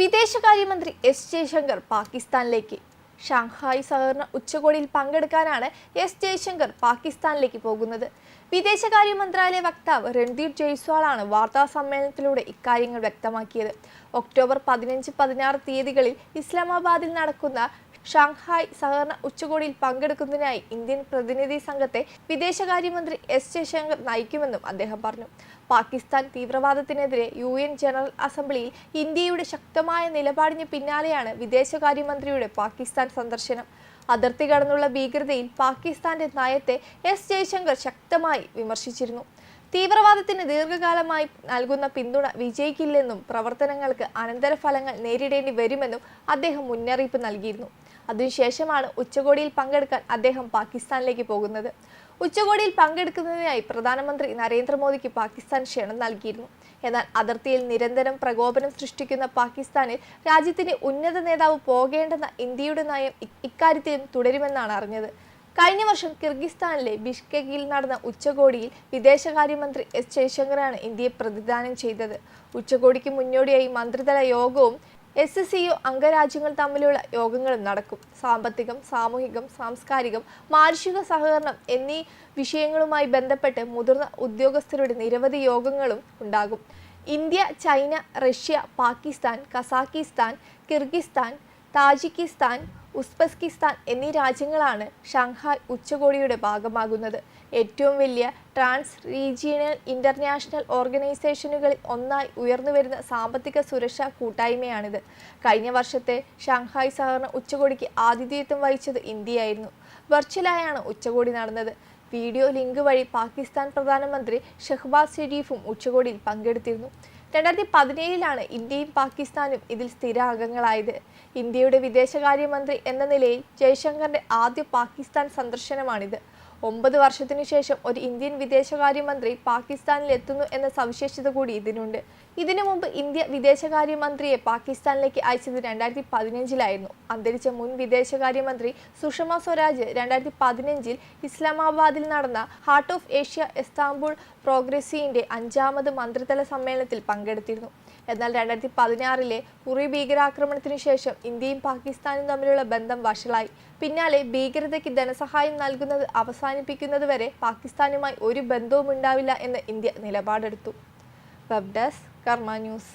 വിദേശകാര്യമന്ത്രി എസ് ജയശങ്കർ പാകിസ്ഥാനിലേക്ക്. ഷാങ്ഹായ് സഹകരണ ഉച്ചകോടിയിൽ പങ്കെടുക്കാനാണ് എസ് ജയശങ്കർ പാകിസ്ഥാനിലേക്ക് പോകുന്നത്. വിദേശകാര്യ മന്ത്രാലയ വക്താവ് രൺദീപ് ജയ്സ്വാളാണ് വാർത്താ സമ്മേളനത്തിലൂടെ ഇക്കാര്യങ്ങൾ വ്യക്തമാക്കിയത്. ഒക്ടോബർ പതിനഞ്ച് പതിനാറ് തീയതികളിൽ ഇസ്ലാമാബാദിൽ നടക്കുന്ന ഷാങ്ഹായ് സഹകരണ ഉച്ചകോടിയിൽ പങ്കെടുക്കുന്നതിനായി ഇന്ത്യൻ പ്രതിനിധി സംഘത്തെ വിദേശകാര്യമന്ത്രി എസ് ജയശങ്കർ നയിക്കുമെന്നും അദ്ദേഹം പറഞ്ഞു. പാകിസ്ഥാൻ തീവ്രവാദത്തിനെതിരെ യു എൻ ജനറൽ അസംബ്ലിയിൽ ഇന്ത്യയുടെ ശക്തമായ നിലപാടിന് പിന്നാലെയാണ് വിദേശകാര്യമന്ത്രിയുടെ പാകിസ്ഥാൻ സന്ദർശനം. അതിർത്തി കടന്നുള്ള ഭീകരതയിൽ പാകിസ്ഥാന്റെ നയത്തെ എസ് ജയശങ്കർ ശക്തമായി വിമർശിച്ചിരുന്നു. തീവ്രവാദത്തിന് ദീർഘകാലമായി നൽകുന്ന പിന്തുണ വിജയിക്കില്ലെന്നും പ്രവർത്തനങ്ങൾക്ക് അനന്തരഫലങ്ങൾ നേരിടേണ്ടി വരുമെന്നും അദ്ദേഹം മുന്നറിയിപ്പ് നൽകിയിരുന്നു. അതിനുശേഷമാണ് ഉച്ചകോടിയിൽ പങ്കെടുക്കാൻ അദ്ദേഹം പാകിസ്ഥാനിലേക്ക് പോകുന്നത്. ഉച്ചകോടിയിൽ പങ്കെടുക്കുന്നതിനായി പ്രധാനമന്ത്രി നരേന്ദ്രമോദിക്ക് പാകിസ്ഥാൻ ക്ഷണം നൽകിയിരുന്നു. എന്നാൽ അതിർത്തിയിൽ നിരന്തരം പ്രകോപനം സൃഷ്ടിക്കുന്ന പാകിസ്ഥാനിൽ രാജ്യത്തിന്റെ ഉന്നത നേതാവ് പോകേണ്ടെന്ന ഇന്ത്യയുടെ നയം ഇക്കാര്യത്തിലും തുടരുമെന്നാണ് അറിഞ്ഞത്. കഴിഞ്ഞ വർഷം കിർഗിസ്ഥാനിലെ ബിഷ്കെക്കിൽ നടന്ന ഉച്ചകോടിയിൽ വിദേശകാര്യമന്ത്രി എസ് ജയശങ്കറാണ് ഇന്ത്യയെ പ്രതിദാനം ചെയ്തത്. ഉച്ചകോടിക്ക് മുന്നോടിയായി മന്ത്രിതല യോഗവും എസ് എസ് സിയു അംഗരാജ്യങ്ങൾ തമ്മിലുള്ള യോഗങ്ങളും നടക്കും. സാമ്പത്തികം സാമൂഹികം സാംസ്കാരികം മാനുഷിക സഹകരണം എന്നീ വിഷയങ്ങളുമായി ബന്ധപ്പെട്ട് മുതിർന്ന ഉദ്യോഗസ്ഥരുടെ നിരവധി യോഗങ്ങളും ഉണ്ടാകും. India China Russia Pakistan Kazakhstan Kyrgyzstan Tajikistan Uzbekistan എന്നീ രാജ്യങ്ങളാണ് ഷാങ്ഹായ് ഉച്ചകോടിയുടെ ഭാഗമാകുന്നത്. ഏറ്റവും വലിയ ട്രാൻസ് റീജിയണൽ ഇന്റർനാഷണൽ ഓർഗനൈസേഷനുകളിൽ ഒന്നായി ഉയർന്നുവരുന്ന സാമ്പത്തിക സുരക്ഷാ കൂട്ടായ്മയാണിത്. കഴിഞ്ഞ വർഷത്തെ ഷാങ്ഹായ് സഹകരണ ഉച്ചകോടിക്ക് ആതിഥേയത്വം വഹിച്ചത് ഇന്ത്യയായിരുന്നു. വെർച്വലായാണ് ഉച്ചകോടി നടന്നത്. വീഡിയോ ലിങ്ക് വഴി പാകിസ്ഥാൻ പ്രധാനമന്ത്രി ഷെഹ്ബാസ് ഷെരീഫും ഉച്ചകോടിയിൽ പങ്കെടുത്തിരുന്നു. രണ്ടായിരത്തി പതിനേഴിലാണ് ഇന്ത്യയും പാകിസ്ഥാനും ഇതിൽ സ്ഥിര അംഗങ്ങളായത് ഇന്ത്യയുടെ വിദേശകാര്യമന്ത്രി എന്ന നിലയിൽ ജയശങ്കറിന്റെ ആദ്യ പാകിസ്ഥാൻ സന്ദർശനമാണിത്. ഒമ്പത് വർഷത്തിനു ശേഷം ഒരു ഇന്ത്യൻ വിദേശകാര്യമന്ത്രി പാകിസ്ഥാനിൽ എത്തുന്നു എന്ന സവിശേഷത കൂടി ഇതിനുണ്ട്. ഇതിനു മുമ്പ് ഇന്ത്യ വിദേശകാര്യമന്ത്രിയെ പാകിസ്ഥാനിലേക്ക് അയച്ചത് രണ്ടായിരത്തി പതിനഞ്ചിലായിരുന്നു അന്തരിച്ച മുൻ വിദേശകാര്യമന്ത്രി സുഷമ സ്വരാജ് രണ്ടായിരത്തി പതിനഞ്ചിൽ ഇസ്ലാമാബാദിൽ നടന്ന ഹാർട്ട് ഓഫ് ഏഷ്യ എസ്താംബുൾ പ്രോഗ്രസീന്റെ അഞ്ചാമത് മന്ത്രിതല സമ്മേളനത്തിൽ പങ്കെടുത്തിരുന്നു. എന്നാൽ രണ്ടായിരത്തി പതിനാറിലെ ഉറി ഭീകരാക്രമണത്തിനു ശേഷം ഇന്ത്യയും പാകിസ്ഥാനും തമ്മിലുള്ള ബന്ധം വഷളായി. പിന്നാലെ ഭീകരതയ്ക്ക് ധനസഹായം നൽകുന്നത് അവസാനിപ്പിക്കുന്നതുവരെ പാകിസ്ഥാനുമായി ഒരു ബന്ധവും ഉണ്ടാവില്ല എന്ന് India നിലപാടെടുത്തു. Web desk Karma news